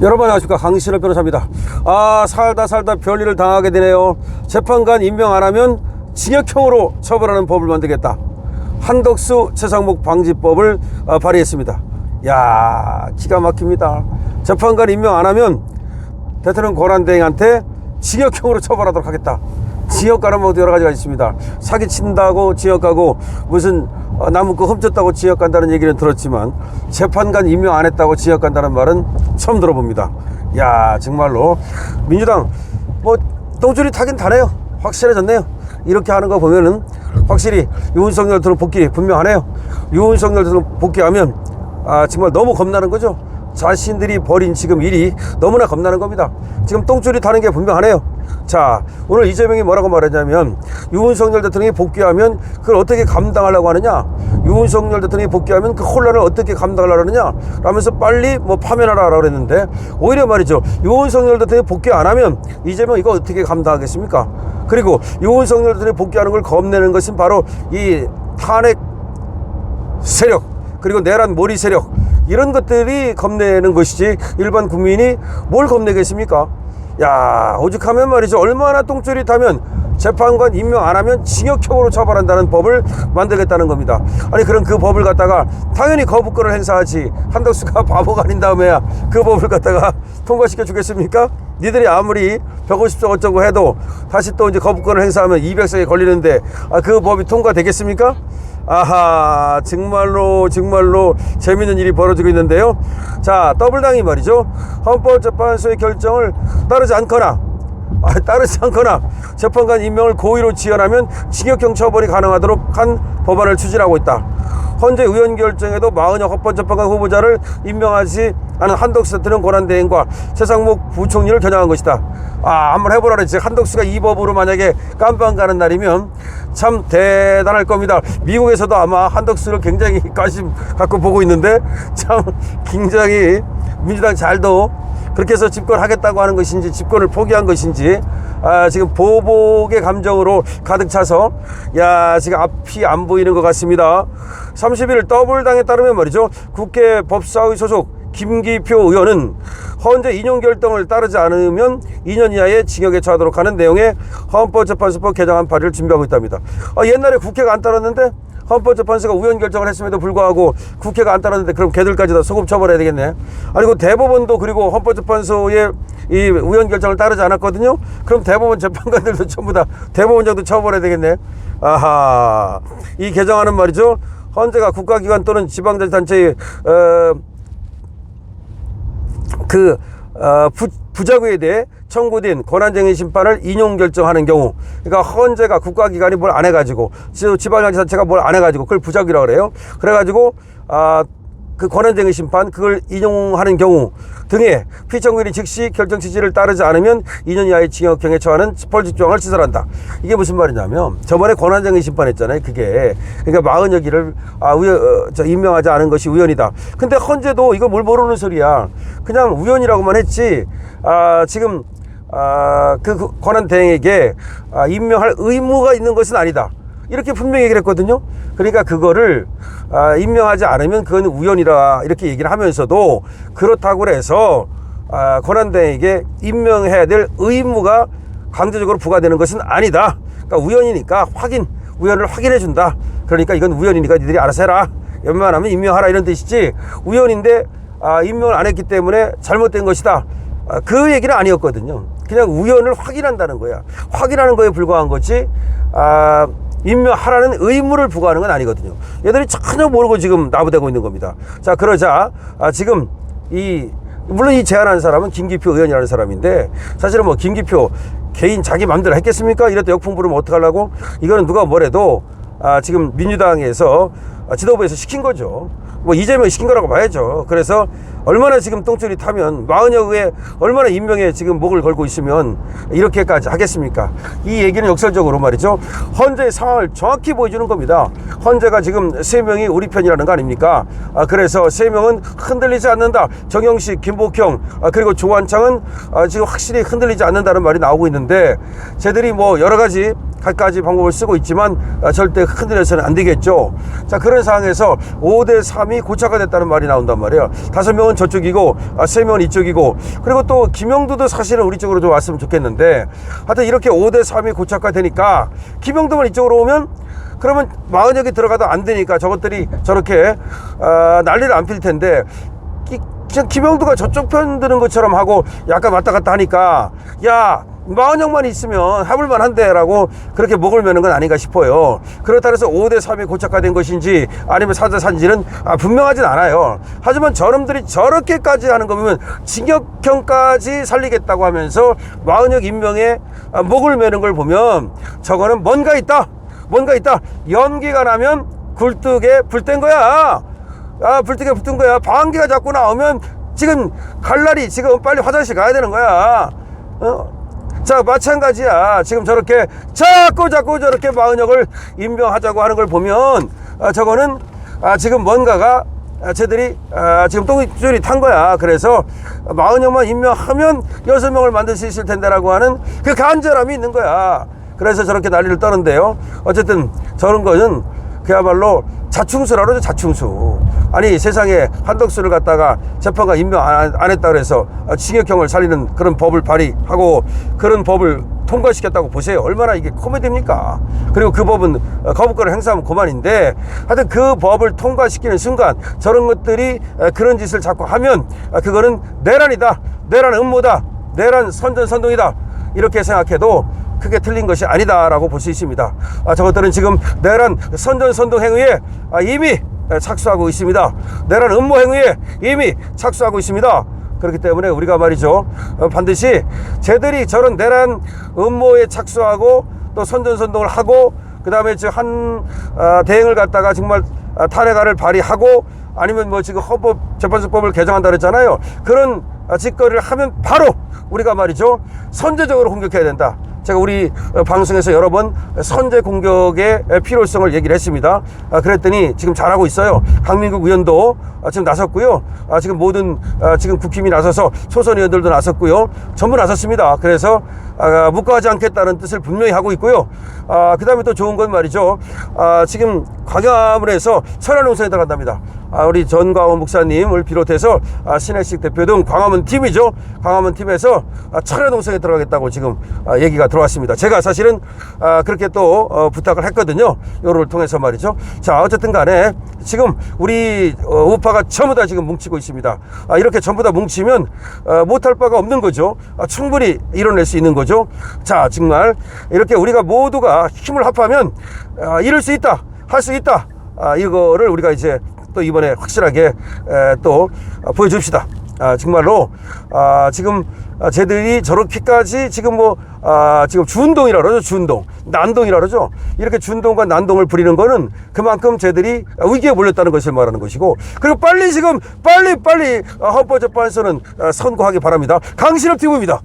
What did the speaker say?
여러분 안녕하십니까? 강신호 변호사입니다. 아 살다 살다 별일을 당하게 되네요. 재판관 임명 안 하면 징역형으로 처벌하는 법을 만들겠다. 한덕수 최상목 방지법을 아, 발의했습니다. 야 기가 막힙니다. 재판관 임명 안 하면 대통령 권한대행한테 징역형으로 처벌하도록 하겠다. 징역 가는 모두 여러 가지가 있습니다. 사기 친다고 징역 가고 무슨 어, 남은 거 훔쳤다고 징역 간다는 얘기는 들었지만 재판관 임명 안 했다고 징역 간다는 말은 처음 들어봅니다. 야 정말로. 민주당 뭐 똥줄이 타긴 타네요. 확실해졌네요. 이렇게 하는 거 보면은 확실히 윤석열 대통령 복귀 분명하네요. 윤석열 대통령 복귀하면 아 정말 너무 겁나는 거죠. 자신들이 벌인 지금 일이 너무나 겁나는 겁니다. 지금 똥줄이 타는 게 분명하네요. 자, 오늘 이재명이 뭐라고 말했냐면 윤석열 대통령이 복귀하면 그걸 어떻게 감당하려고 하느냐? 윤석열 대통령이 복귀하면 그 혼란을 어떻게 감당하려고 하느냐? 라면서 빨리 뭐 파면하라고 그랬는데 오히려 말이죠. 윤석열 대통령이 복귀 안 하면 이재명 이거 어떻게 감당하겠습니까? 그리고 윤석열 대통령이 복귀하는 걸 겁내는 것은 바로 이 탄핵 세력 그리고 내란 몰이 세력 이런 것들이 겁내는 것이지 일반 국민이 뭘 겁내겠습니까? 야 오죽하면 말이죠 얼마나 똥줄이 타면 재판관 임명 안 하면 징역형으로 처벌한다는 법을 만들겠다는 겁니다. 아니 그럼 그 법을 갖다가 당연히 거부권을 행사하지 한덕수가 바보가 아닌 다음에야 그 법을 갖다가 통과시켜 주겠습니까? 니들이 아무리 150석 어쩌고 해도 다시 또 이제 거부권을 행사하면 200석에 걸리는데 아, 그 법이 통과되겠습니까? 아하 정말로 정말로 재밌는 일이 벌어지고 있는데요. 자 더블당이 말이죠. 헌법재판소의 결정을 따르지 않거나 아, 따르지 않거나 재판관 임명을 고의로 지연하면 징역형 처벌이 가능하도록 한 법안을 추진하고 있다 현재 의원 결정에도 마흔여 헌법재판관 후보자를 임명하지 않은 한덕수 대통령 권한대행과 최상목 부총리를 겨냥한 것이다. 아, 한번 해보라 그랬지. 한덕수가 이 법으로 만약에 깜빵 가는 날이면 참 대단할 겁니다. 미국에서도 아마 한덕수를 굉장히 관심 갖고 보고 있는데 참 굉장히 민주당 잘도 그렇게 해서 집권하겠다고 하는 것인지 집권을 포기한 것인지 아, 지금 보복의 감정으로 가득 차서 야 지금 앞이 안 보이는 것 같습니다. 31일 더블당에 따르면 말이죠 국회 법사위 소속 김기표 의원은 헌재 인용 결정을 따르지 않으면 2년 이하의 징역에 처하도록 하는 내용의 헌법재판소법 개정안 발의를 준비하고 있답니다. 아, 옛날에 국회가 안 따랐는데 헌법 재판소가 우연 결정을 했음에도 불구하고 국회가 안 따랐는데 그럼 걔들까지 다 소급 처벌해야 되겠네. 아니고 대법원도 그리고 헌법 재판소의 이 우연 결정을 따르지 않았거든요. 그럼 대법원 재판관들도 전부 다 대법원장도 처벌해야 되겠네. 아하. 이 개정안은 말이죠. 헌재가 국가기관 또는 지방자치단체의 어, 그 어, 부, 부작위에 대해 청구된 권한쟁의 심판을 인용 결정하는 경우 그러니까 헌재가 국가기관이 뭘 안 해가지고 지- 지방자치단체가 뭘 안 해가지고 그걸 부작위라고 그래요? 그래가지고 아, 그 권한쟁의 심판 그걸 인용하는 경우 등의 피청구인이 즉시 결정 취지를 따르지 않으면 2년 이하의 징역형에 처하는 벌칙 조항을 시설한다. 이게 무슨 말이냐면 저번에 권한쟁의 심판했잖아요. 그게 그러니까 마흔여 기를 아, 우연, 어, 저 임명하지 않은 것이 우연이다. 근데 헌재도 이걸 뭘 모르는 소리야. 그냥 우연이라고만 했지. 아, 지금 아, 그 권한 대행에게 아, 임명할 의무가 있는 것은 아니다. 이렇게 분명히 얘기를 했거든요. 그러니까 그거를 아, 임명하지 않으면 그건 우연이라 이렇게 얘기를 하면서도 그렇다고 해서 아, 권한대행에게 임명해야 될 의무가 강제적으로 부과되는 것은 아니다. 그러니까 우연이니까 확인, 우연을 확인해 준다. 그러니까 이건 우연이니까 니들이 알아서 해라. 웬만하면 임명하라 이런 뜻이지. 우연인데 아, 임명을 안 했기 때문에 잘못된 것이다. 아, 그 얘기는 아니었거든요. 그냥 우연을 확인한다는 거야. 확인하는 거에 불과한 거지. 아, 임명하라는 의무를 부과하는 건 아니거든요. 얘들이 전혀 모르고 지금 나부대고 있는 겁니다. 자, 그러자 아, 지금 이 물론 이 제안한 사람은 김기표 의원이라는 사람인데 사실은 뭐 김기표 개인 자기 마음대로 했겠습니까? 이랬다 역풍 부르면 어떡하려고? 이거는 누가 뭐래도 아, 지금 민주당에서 아, 지도부에서 시킨 거죠. 뭐 이재명이 시킨 거라고 봐야죠. 그래서 얼마나 지금 똥줄이 타면 마흔여에 얼마나 임명에 지금 목을 걸고 있으면 이렇게까지 하겠습니까? 이 얘기는 역설적으로 말이죠. 헌재의 상황을 정확히 보여주는 겁니다. 헌재가 지금 세 명이 우리 편이라는 거 아닙니까? 아, 그래서 세 명은 흔들리지 않는다. 정영식, 김복형, 아, 그리고 조한창은 아, 지금 확실히 흔들리지 않는다는 말이 나오고 있는데 쟤들이 뭐 여러 가지 갖가지 방법을 쓰고 있지만 아, 절대 흔들려서는 안 되겠죠. 자 그런 상황에서 5대 3이 고착화 됐다는 말이 나온단 말이에요. 다섯 명은 저쪽이고 아, 세 명은 이쪽이고 그리고 또 김영도도 사실은 우리 쪽으로 좀 왔으면 좋겠는데 하여튼 이렇게 5대 3이 고착화 되니까 김영도만 이쪽으로 오면 그러면 마흔역이 들어가도 안 되니까 저것들이 저렇게 아, 난리를 안 필 텐데 김영도가 저쪽 편 드는 것처럼 하고 약간 왔다 갔다 하니까 야 마흔형만 있으면 해볼만 한데라고 그렇게 목을 매는 건 아닌가 싶어요. 그렇다 해서 5대 3이 고착화된 것인지 아니면 4대 3인지는 아, 분명하진 않아요. 하지만 저놈들이 저렇게까지 하는 거 보면 징역형까지 살리겠다고 하면서 마흔역 임명에 아, 목을 매는 걸 보면 저거는 뭔가 있다. 뭔가 있다. 연기가 나면 굴뚝에 불 뗀 거야. 아, 불뜨게 붙은 거야. 방귀가 자꾸 나오면 지금 갈 날이 지금 빨리 화장실 가야 되는 거야. 어? 자, 마찬가지야. 지금 저렇게 자꾸 자꾸 저렇게 마은혁을 임명하자고 하는 걸 보면 아, 저거는 아, 지금 뭔가가 아, 쟤들이 아, 지금 똥줄이 탄 거야. 그래서 마은혁만 임명하면 여섯 명을 만들 수 있을 텐데라고 하는 그 간절함이 있는 거야. 그래서 저렇게 난리를 떠는데요. 어쨌든 저런 거는 그야말로 자충수라 그러죠 자충수 아니 세상에 한덕수를 갖다가 재판관 임명 안, 안 했다 그래서 징역형을 살리는 그런 법을 발의하고 그런 법을 통과시켰다고 보세요. 얼마나 이게 코미디입니까? 그리고 그 법은 거부권을 행사하면 그만인데 하여튼 그 법을 통과시키는 순간 저런 것들이 그런 짓을 자꾸 하면 그거는 내란이다. 내란 음모다. 내란 선전선동이다. 이렇게 생각해도 크게 틀린 것이 아니다라고 볼 수 있습니다. 아, 저것들은 지금 내란 선전선동 행위에 아, 이미 착수하고 있습니다. 내란 음모 행위에 이미 착수하고 있습니다. 그렇기 때문에 우리가 말이죠 어, 반드시 쟤들이 저런 내란 음모에 착수하고 또 선전선동을 하고 그 다음에 한 아, 대행을 갖다가 정말 아, 탄핵안을 발의하고 아니면 뭐 지금 헌법 재판소법을 개정한다 그랬잖아요. 그런 아, 짓거리를 하면 바로 우리가 말이죠 선제적으로 공격해야 된다. 제가 우리 어, 방송에서 여러 번 선제 공격의 필요성을 얘기를 했습니다. 아, 그랬더니 지금 잘하고 있어요. 강민국 의원도 아, 지금 나섰고요. 아, 지금 모든 아, 지금 국힘이 나서서 초선 의원들도 나섰고요. 전부 나섰습니다. 그래서 아, 묵과하지 않겠다는 뜻을 분명히 하고 있고요. 아, 그 다음에 또 좋은 건 말이죠. 아, 지금 광화문에서 천안농성에 들어간답니다. 아, 우리 전광훈 목사님을 비롯해서 아, 신혜식 대표 등 광화문 팀이죠. 광화문 팀에서 아, 천안농성에 들어가겠다고 지금 아, 얘기가 들어왔습니다. 제가 사실은 아, 그렇게 또 어, 부탁을 했거든요. 요를 통해서 말이죠. 자, 어쨌든 간에 지금 우리 어, 우파가 전부 다 지금 뭉치고 있습니다. 아, 이렇게 전부 다 뭉치면 어, 못할 바가 없는 거죠. 아, 충분히 이뤄낼 수 있는 거죠. 자, 정말 이렇게 우리가 모두가 힘을 합하면 아, 이룰 수 있다. 할 수 있다. 아, 이거를 우리가 이제 또 이번에 확실하게 에, 또 아, 보여줍시다. 아, 정말로 아, 지금 아, 쟤들이 저렇게까지 지금 뭐 아, 지금 준동이라 그러죠 준동. 난동이라 그러죠. 이렇게 준동과 난동을 부리는 거는 그만큼 쟤들이 위기에 몰렸다는 것을 말하는 것이고 그리고 빨리 지금 빨리 빨리 아, 헌법재판소는 아, 선고하기 바랍니다. 강신업 TV입니다